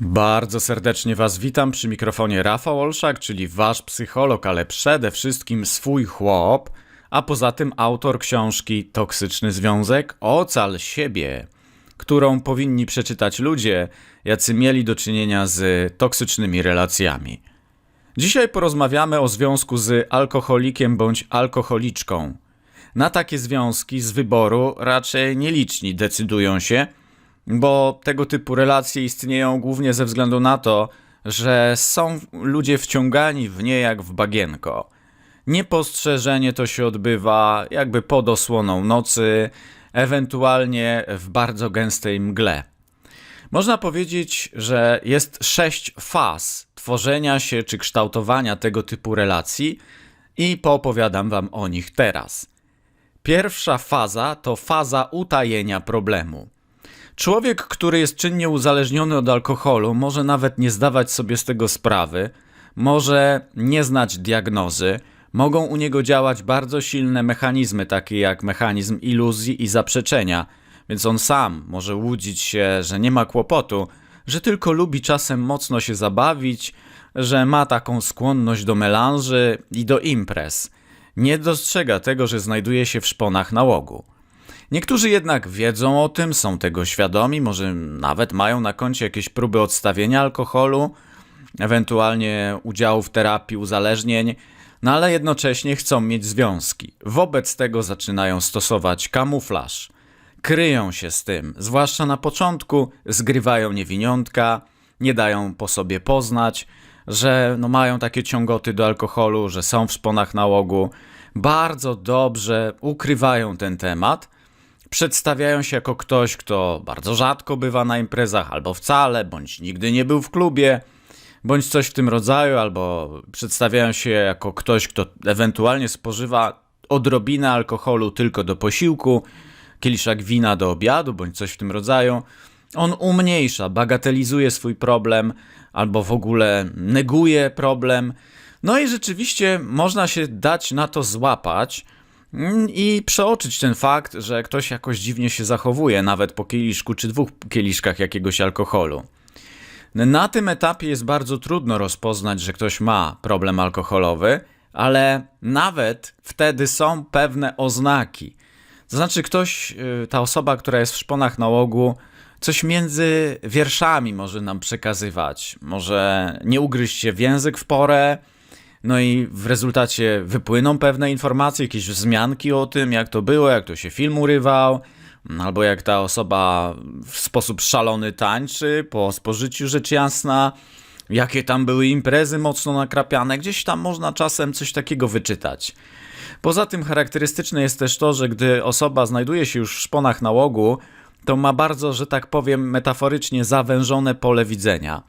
Bardzo serdecznie Was witam przy mikrofonie Rafał Olszak, czyli Wasz psycholog, ale przede wszystkim swój chłop, a poza tym autor książki Toksyczny Związek Ocal siebie, którą powinni przeczytać ludzie, jacy mieli do czynienia z toksycznymi relacjami. Dzisiaj porozmawiamy o związku z alkoholikiem bądź alkoholiczką. Na takie związki z wyboru raczej nieliczni decydują się, bo tego typu relacje istnieją głównie ze względu na to, że są ludzie wciągani w nie jak w bagienko. Niepostrzeżenie to się odbywa jakby pod osłoną nocy, ewentualnie w bardzo gęstej mgle. Można powiedzieć, że jest sześć faz tworzenia się czy kształtowania tego typu relacji i poopowiadam Wam o nich teraz. Pierwsza faza to faza utajenia problemu. Człowiek, który jest czynnie uzależniony od alkoholu, może nawet nie zdawać sobie z tego sprawy, może nie znać diagnozy, mogą u niego działać bardzo silne mechanizmy, takie jak mechanizm iluzji i zaprzeczenia, więc on sam może łudzić się, że nie ma kłopotu, że tylko lubi czasem mocno się zabawić, że ma taką skłonność do melanży i do imprez. Nie dostrzega tego, że znajduje się w szponach nałogu. Niektórzy jednak wiedzą o tym, są tego świadomi, może nawet mają na koncie jakieś próby odstawienia alkoholu, ewentualnie udziału w terapii uzależnień, no ale jednocześnie chcą mieć związki. Wobec tego zaczynają stosować kamuflaż. Kryją się z tym, zwłaszcza na początku, zgrywają niewiniątka, nie dają po sobie poznać, że no mają takie ciągoty do alkoholu, że są w szponach nałogu. Bardzo dobrze ukrywają ten temat – przedstawiają się jako ktoś, kto bardzo rzadko bywa na imprezach, albo wcale, bądź nigdy nie był w klubie, bądź coś w tym rodzaju, albo przedstawiają się jako ktoś, kto ewentualnie spożywa odrobinę alkoholu tylko do posiłku, kieliszek wina do obiadu, bądź coś w tym rodzaju. On umniejsza, bagatelizuje swój problem, albo w ogóle neguje problem. No i rzeczywiście można się dać na to złapać i przeoczyć ten fakt, że ktoś jakoś dziwnie się zachowuje, nawet po kieliszku czy dwóch kieliszkach jakiegoś alkoholu. Na tym etapie jest bardzo trudno rozpoznać, że ktoś ma problem alkoholowy, ale nawet wtedy są pewne oznaki. To znaczy, ktoś, y, ta osoba, która jest w szponach nałogu, coś między wierszami może nam przekazywać. Może nie ugryźć się w język w porę, no i w rezultacie wypłyną pewne informacje, jakieś wzmianki o tym, jak to było, jak to się film urywał, albo jak ta osoba w sposób szalony tańczy po spożyciu rzecz jasna, jakie tam były imprezy mocno nakrapiane, gdzieś tam można czasem coś takiego wyczytać. Poza tym charakterystyczne jest też to, że gdy osoba znajduje się już w szponach nałogu, to ma bardzo, że tak powiem, metaforycznie zawężone pole widzenia.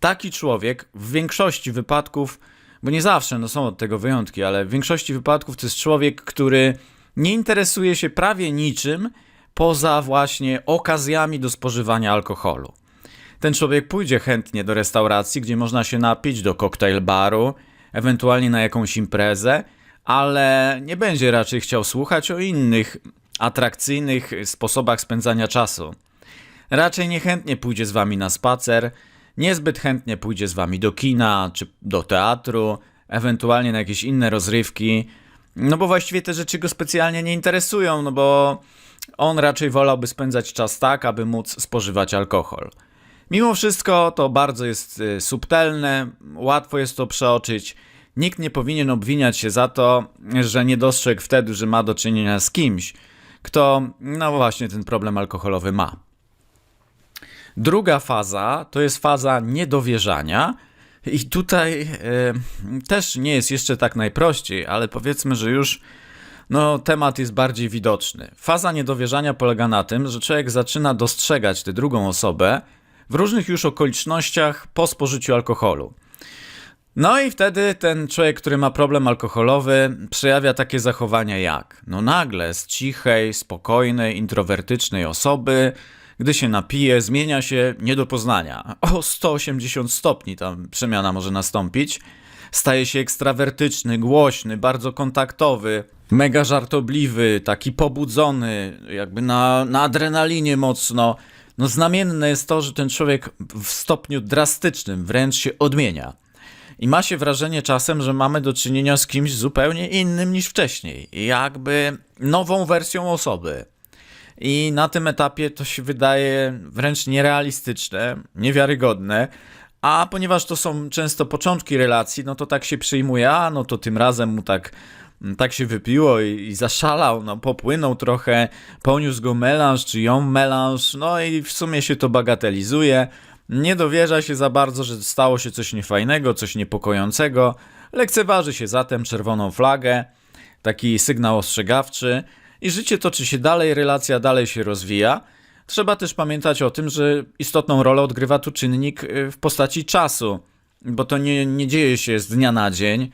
Taki człowiek w większości wypadków bo nie zawsze, no są od tego wyjątki, ale w większości wypadków to jest człowiek, który nie interesuje się prawie niczym poza właśnie okazjami do spożywania alkoholu. Ten człowiek pójdzie chętnie do restauracji, gdzie można się napić, do koktajl baru, ewentualnie na jakąś imprezę, ale nie będzie raczej chciał słuchać o innych atrakcyjnych sposobach spędzania czasu. Raczej niechętnie pójdzie z wami na spacer, niezbyt chętnie pójdzie z wami do kina czy do teatru, ewentualnie na jakieś inne rozrywki, no bo właściwie te rzeczy go specjalnie nie interesują, no bo on raczej wolałby spędzać czas tak, aby móc spożywać alkohol. Mimo wszystko to bardzo jest y, subtelne, łatwo jest to przeoczyć. Nikt nie powinien obwiniać się za to, że nie dostrzegł wtedy, że ma do czynienia z kimś, kto, no właśnie, ten problem alkoholowy ma. Druga faza to jest faza niedowierzania. I tutaj e, też nie jest jeszcze tak najprościej, ale powiedzmy, że już no, temat jest bardziej widoczny. Faza niedowierzania polega na tym, że człowiek zaczyna dostrzegać tę drugą osobę w różnych już okolicznościach po spożyciu alkoholu. No i wtedy ten człowiek, który ma problem alkoholowy, przejawia takie zachowania jak no nagle z cichej, spokojnej, introwertycznej osoby gdy się napije, zmienia się nie do poznania. O 180 stopni tam przemiana może nastąpić. Staje się ekstrawertyczny, głośny, bardzo kontaktowy, mega żartobliwy, taki pobudzony, jakby na, na adrenalinie mocno. no znamienne jest to, że ten człowiek w stopniu drastycznym wręcz się odmienia. I ma się wrażenie czasem, że mamy do czynienia z kimś zupełnie innym niż wcześniej. Jakby nową wersją osoby. I na tym etapie to się wydaje wręcz nierealistyczne, niewiarygodne. A ponieważ to są często początki relacji, no to tak się przyjmuje, a no to tym razem mu tak, tak się wypiło i, i zaszalał, no popłynął trochę, poniósł go melanż czy ją melanż, no i w sumie się to bagatelizuje. Nie dowierza się za bardzo, że stało się coś niefajnego, coś niepokojącego. Lekceważy się zatem czerwoną flagę, taki sygnał ostrzegawczy i życie toczy się dalej, relacja dalej się rozwija. Trzeba też pamiętać o tym, że istotną rolę odgrywa tu czynnik y, w postaci czasu, bo to nie, nie dzieje się z dnia na dzień,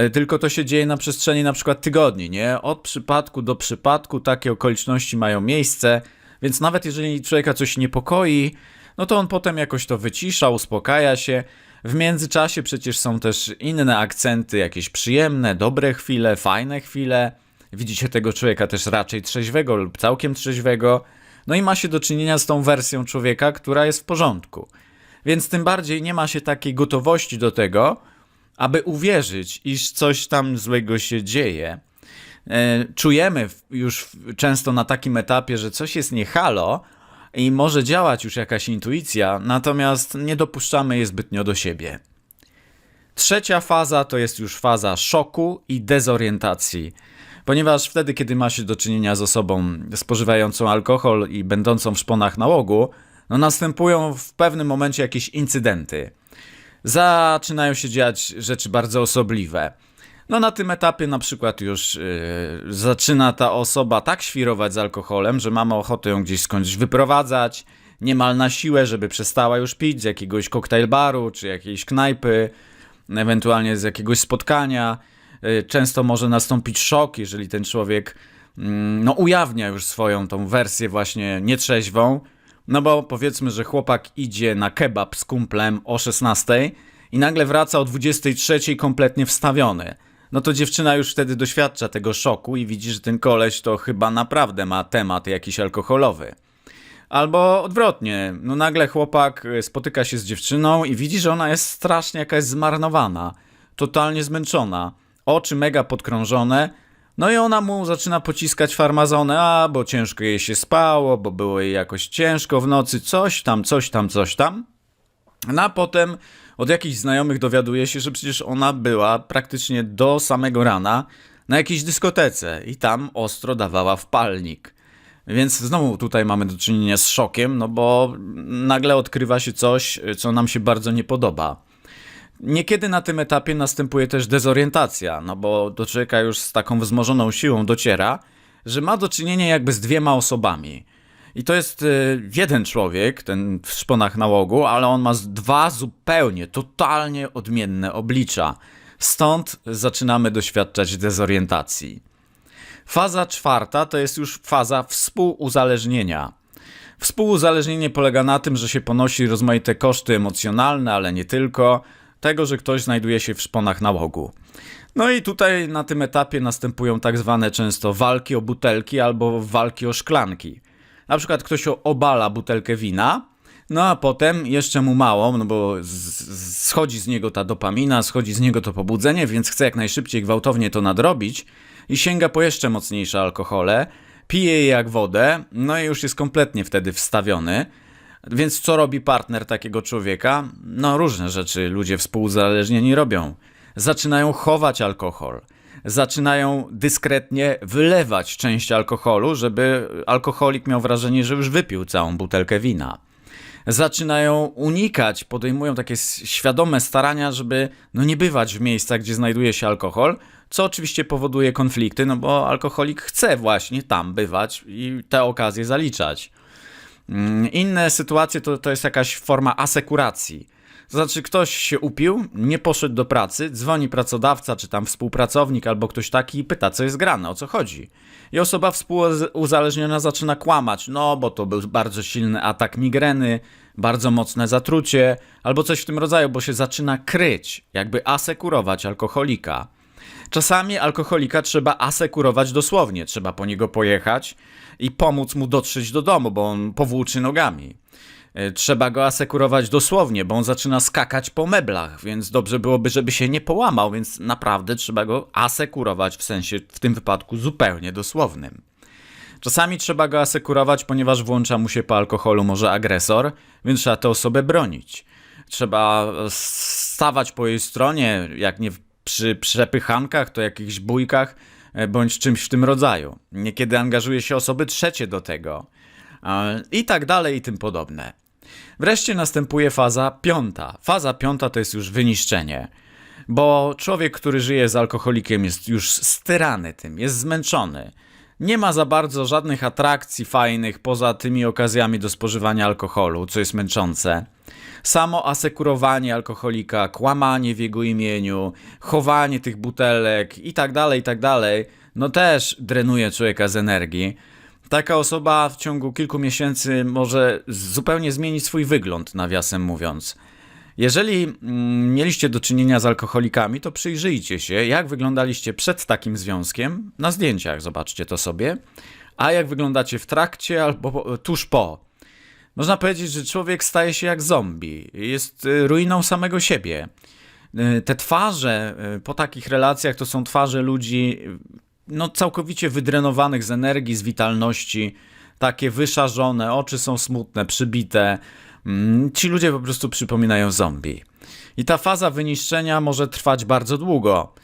y, tylko to się dzieje na przestrzeni na przykład tygodni, nie? Od przypadku do przypadku takie okoliczności mają miejsce, więc nawet jeżeli człowieka coś niepokoi, no to on potem jakoś to wycisza, uspokaja się. W międzyczasie przecież są też inne akcenty, jakieś przyjemne, dobre chwile, fajne chwile. Widzicie tego człowieka też raczej trzeźwego lub całkiem trzeźwego. No i ma się do czynienia z tą wersją człowieka, która jest w porządku. Więc tym bardziej nie ma się takiej gotowości do tego, aby uwierzyć, iż coś tam złego się dzieje. E, czujemy już często na takim etapie, że coś jest nie halo i może działać już jakaś intuicja, natomiast nie dopuszczamy jej zbytnio do siebie. Trzecia faza to jest już faza szoku i dezorientacji. Ponieważ wtedy, kiedy ma się do czynienia z osobą spożywającą alkohol i będącą w szponach nałogu, no następują w pewnym momencie jakieś incydenty. Zaczynają się dziać rzeczy bardzo osobliwe. No na tym etapie na przykład już yy, zaczyna ta osoba tak świrować z alkoholem, że mamy ochotę ją gdzieś skądś wyprowadzać, niemal na siłę, żeby przestała już pić z jakiegoś koktajl baru czy jakiejś knajpy, ewentualnie z jakiegoś spotkania. Yy, często może nastąpić szok, jeżeli ten człowiek yy, no, ujawnia już swoją tą wersję właśnie nietrzeźwą. No bo powiedzmy, że chłopak idzie na kebab z kumplem o 16 i nagle wraca o 23 kompletnie wstawiony no to dziewczyna już wtedy doświadcza tego szoku i widzi, że ten koleś to chyba naprawdę ma temat jakiś alkoholowy. Albo odwrotnie, no nagle chłopak y, spotyka się z dziewczyną i widzi, że ona jest strasznie jakaś zmarnowana, totalnie zmęczona, oczy mega podkrążone, no i ona mu zaczyna pociskać farmazonę, a bo ciężko jej się spało, bo było jej jakoś ciężko w nocy, coś tam, coś tam, coś tam. No a potem od jakichś znajomych dowiaduje się, że przecież ona była praktycznie do samego rana na jakiejś dyskotece i tam ostro dawała w palnik. Więc znowu tutaj mamy do czynienia z szokiem, no bo nagle odkrywa się coś, co nam się bardzo nie podoba. Niekiedy na tym etapie następuje też dezorientacja, no bo do człowieka już z taką wzmożoną siłą dociera, że ma do czynienia jakby z dwiema osobami. I to jest y, jeden człowiek, ten w szponach nałogu, ale on ma dwa zupełnie, totalnie odmienne oblicza. Stąd zaczynamy doświadczać dezorientacji. Faza czwarta to jest już faza współuzależnienia. Współuzależnienie polega na tym, że się ponosi rozmaite koszty emocjonalne, ale nie tylko, tego, że ktoś znajduje się w szponach nałogu. No i tutaj na tym etapie następują tak zwane często walki o butelki albo walki o szklanki. Na przykład ktoś obala butelkę wina, no a potem jeszcze mu mało, no bo schodzi z niego ta dopamina, schodzi z niego to pobudzenie, więc chce jak najszybciej gwałtownie to nadrobić i sięga po jeszcze mocniejsze alkohole, pije je jak wodę, no i już jest kompletnie wtedy wstawiony. Więc co robi partner takiego człowieka? No różne rzeczy ludzie współzależnieni robią. Zaczynają chować alkohol zaczynają dyskretnie wylewać część alkoholu, żeby alkoholik miał wrażenie, że już wypił całą butelkę wina. Zaczynają unikać, podejmują takie świadome starania, żeby no nie bywać w miejscach, gdzie znajduje się alkohol, co oczywiście powoduje konflikty, no bo alkoholik chce właśnie tam bywać i te okazje zaliczać. Mm, inne sytuacje to, to jest jakaś forma asekuracji to znaczy, ktoś się upił, nie poszedł do pracy, dzwoni pracodawca, czy tam współpracownik, albo ktoś taki i pyta, co jest grane, o co chodzi. I osoba współuzależniona zaczyna kłamać, no bo to był bardzo silny atak migreny, bardzo mocne zatrucie, albo coś w tym rodzaju, bo się zaczyna kryć, jakby asekurować alkoholika. Czasami alkoholika trzeba asekurować dosłownie, trzeba po niego pojechać, i pomóc mu dotrzeć do domu, bo on powłóczy nogami. E, Trzeba go asekurować dosłownie, bo on zaczyna skakać po meblach, więc dobrze byłoby, żeby się nie połamał, więc naprawdę trzeba go asekurować w sensie w tym wypadku zupełnie dosłownym. Czasami trzeba go asekurować, ponieważ włącza mu się po alkoholu może agresor, więc trzeba tę osobę bronić. Trzeba stawać po jej stronie, jak nie przy przepychankach, to jakichś bójkach, e, bądź czymś w tym rodzaju. Niekiedy angażuje się osoby trzecie do tego. I tak dalej, i tym podobne. Wreszcie następuje faza piąta. Faza piąta to jest już wyniszczenie. Bo człowiek, który żyje z alkoholikiem, jest już styrany tym, jest zmęczony. Nie ma za bardzo żadnych atrakcji fajnych poza tymi okazjami do spożywania alkoholu, co jest męczące. Samo asekurowanie alkoholika, kłamanie w jego imieniu, chowanie tych butelek i tak dalej, i tak dalej, no też drenuje człowieka z energii. Taka osoba w ciągu kilku miesięcy może zupełnie zmienić swój wygląd, nawiasem mówiąc. Jeżeli mm, mieliście do czynienia z alkoholikami, to przyjrzyjcie się, jak wyglądaliście przed takim związkiem. Na zdjęciach zobaczcie to sobie, a jak wyglądacie w trakcie albo tuż po. Można powiedzieć, że człowiek staje się jak zombie, jest y, ruiną samego siebie. Y, Te twarze y, po takich relacjach to są twarze ludzi no, całkowicie wydrenowanych z energii, z witalności, takie wyszarzone, oczy są smutne, przybite. Mm, Ci ludzie po prostu przypominają zombie. I ta faza wyniszczenia może trwać bardzo długo,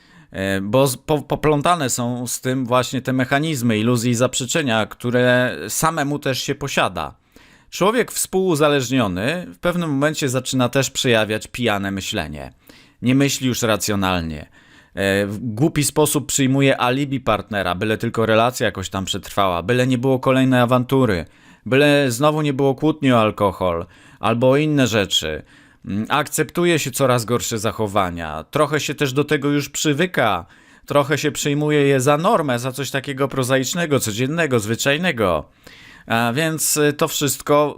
bo poplątane są z tym właśnie te mechanizmy iluzji i zaprzeczenia, które samemu też się posiada. Człowiek współuzależniony w pewnym momencie zaczyna też przejawiać pijane myślenie. Nie myśli już racjonalnie. E, W głupi sposób przyjmuje alibi partnera, byle tylko relacja jakoś tam przetrwała, byle nie było kolejnej awantury, byle znowu nie było kłótni o alkohol albo o inne rzeczy. Mm, Akceptuje się coraz gorsze zachowania, trochę się też do tego już przywyka, trochę się przyjmuje je za normę, za coś takiego prozaicznego, codziennego, zwyczajnego. Więc y, to wszystko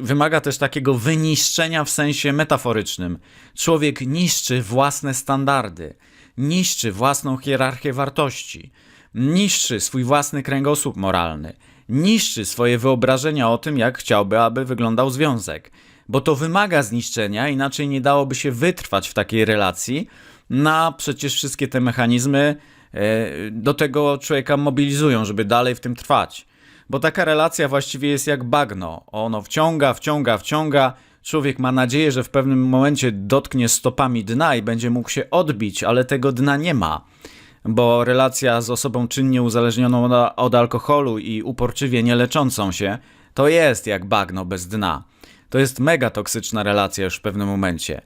wymaga też takiego wyniszczenia w sensie metaforycznym. Człowiek niszczy własne standardy, niszczy własną hierarchię wartości, niszczy swój własny kręgosłup moralny, niszczy swoje wyobrażenia o tym, jak chciałby, aby wyglądał związek. Bo to wymaga zniszczenia, inaczej nie dałoby się wytrwać w takiej relacji. Na przecież wszystkie te mechanizmy e, do tego człowieka mobilizują, żeby dalej w tym trwać. Bo taka relacja właściwie jest jak bagno. Ono wciąga, wciąga, wciąga. Człowiek ma nadzieję, że w pewnym momencie dotknie stopami dna i będzie mógł się odbić, ale tego dna nie ma. Bo relacja z osobą czynnie uzależnioną od, alkoholu i uporczywie nie leczącą się, to jest jak bagno bez dna. To jest mega toksyczna relacja już w pewnym momencie.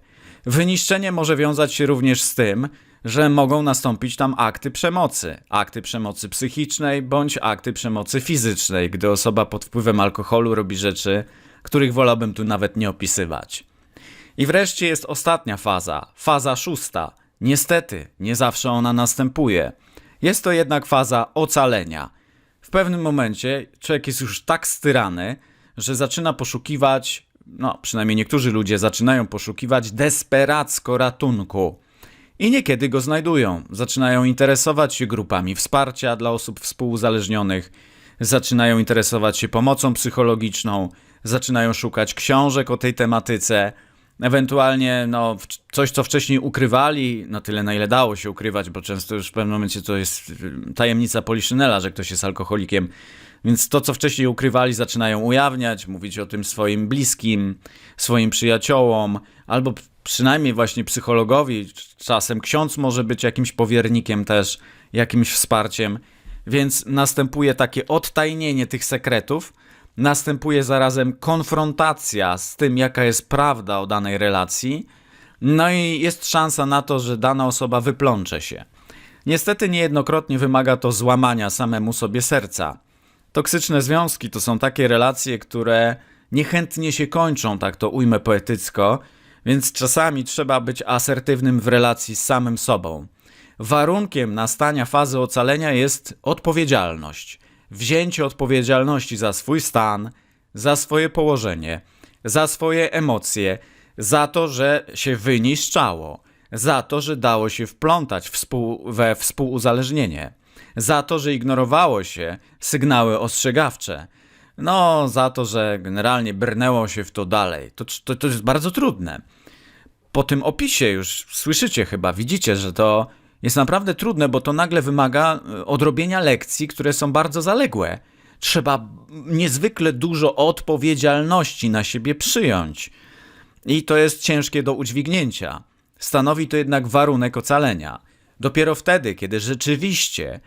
Wyniszczenie może wiązać się również z tym, że mogą nastąpić tam akty przemocy. Akty przemocy psychicznej bądź akty przemocy fizycznej, gdy osoba pod wpływem alkoholu robi rzeczy, których wolałbym tu nawet nie opisywać. I wreszcie jest ostatnia faza, faza szósta. Niestety, nie zawsze ona następuje. Jest to jednak faza ocalenia. W pewnym momencie człowiek jest już tak styrany, że zaczyna poszukiwać, no przynajmniej niektórzy ludzie zaczynają poszukiwać desperacko ratunku. I niekiedy go znajdują. Zaczynają interesować się grupami wsparcia dla osób współuzależnionych, zaczynają interesować się pomocą psychologiczną, zaczynają szukać książek o tej tematyce, ewentualnie no, coś, co wcześniej ukrywali, na tyle na ile dało się ukrywać, bo często już w pewnym momencie to jest y, tajemnica Poliszynela, że ktoś jest alkoholikiem. Więc to, co wcześniej ukrywali, zaczynają ujawniać, mówić o tym swoim bliskim, swoim przyjaciołom, albo przynajmniej właśnie psychologowi. Czasem ksiądz może być jakimś powiernikiem też, jakimś wsparciem. Więc następuje takie odtajnienie tych sekretów, następuje zarazem konfrontacja z tym, jaka jest prawda o danej relacji, no i jest szansa na to, że dana osoba wyplącze się. Niestety niejednokrotnie wymaga to złamania samemu sobie serca. Toksyczne związki to są takie relacje, które niechętnie się kończą, tak to ujmę poetycko, więc czasami trzeba być asertywnym w relacji z samym sobą. Warunkiem nastania fazy ocalenia jest odpowiedzialność. Wzięcie odpowiedzialności za swój stan, za swoje położenie, za swoje emocje, za to, że się wyniszczało, za to, że dało się wplątać współ, we współuzależnienie. za to, że ignorowało się sygnały ostrzegawcze. No, za to, że generalnie brnęło się w to dalej. To, to, to jest bardzo trudne. Po tym opisie już słyszycie chyba, widzicie, że to jest naprawdę trudne, bo to nagle wymaga e, odrobienia lekcji, które są bardzo zaległe. Trzeba niezwykle dużo odpowiedzialności na siebie przyjąć. I to jest ciężkie do udźwignięcia. Stanowi to jednak warunek ocalenia. Dopiero wtedy, kiedy rzeczywiście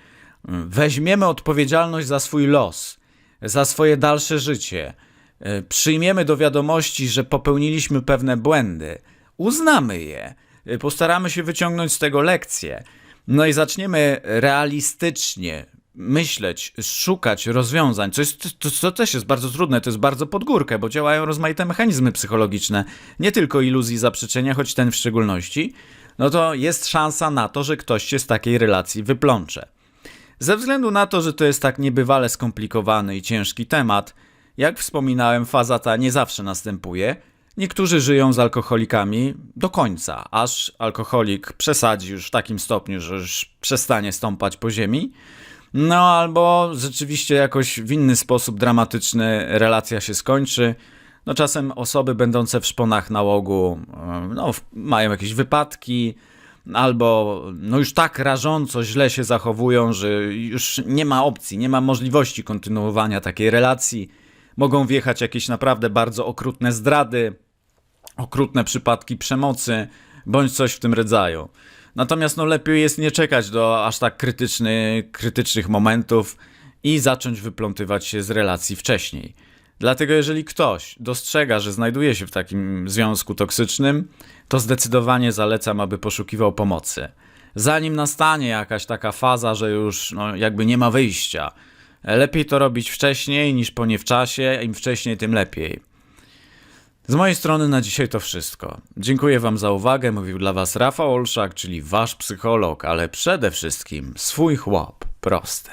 mm, weźmiemy odpowiedzialność za swój los, za swoje dalsze życie, e, przyjmiemy do wiadomości, że popełniliśmy pewne błędy, uznamy je, e, postaramy się wyciągnąć z tego lekcje, no i zaczniemy realistycznie myśleć, szukać rozwiązań, co, jest, to, to też jest bardzo trudne, to jest bardzo pod górkę, bo działają rozmaite mechanizmy psychologiczne, nie tylko iluzji zaprzeczenia, choć ten w szczególności, no to jest szansa na to, że ktoś się z takiej relacji wyplącze. Ze względu na to, że to jest tak niebywale skomplikowany i ciężki temat, jak wspominałem, faza ta nie zawsze następuje. Niektórzy żyją z alkoholikami do końca, aż alkoholik przesadzi już w takim stopniu, że już przestanie stąpać po ziemi. No albo rzeczywiście jakoś w inny sposób dramatyczny relacja się skończy. No czasem osoby będące w szponach nałogu e, no, mają jakieś wypadki, albo no już tak rażąco źle się zachowują, że już nie ma opcji, nie ma możliwości kontynuowania takiej relacji. Mogą wjechać jakieś naprawdę bardzo okrutne zdrady, okrutne przypadki przemocy, bądź coś w tym rodzaju. Natomiast no lepiej jest nie czekać do aż tak krytyczny, krytycznych momentów i zacząć wyplątywać się z relacji wcześniej. Dlatego jeżeli ktoś dostrzega, że znajduje się w takim związku toksycznym, to zdecydowanie zalecam, aby poszukiwał pomocy. Zanim nastanie jakaś taka faza, że już no, jakby nie ma wyjścia. Lepiej to robić wcześniej niż po nie w czasie, im wcześniej tym lepiej. Z mojej strony na dzisiaj to wszystko. Dziękuję Wam za uwagę. Mówił dla Was Rafał Olszak, czyli Wasz psycholog, ale przede wszystkim swój chłop. Proste.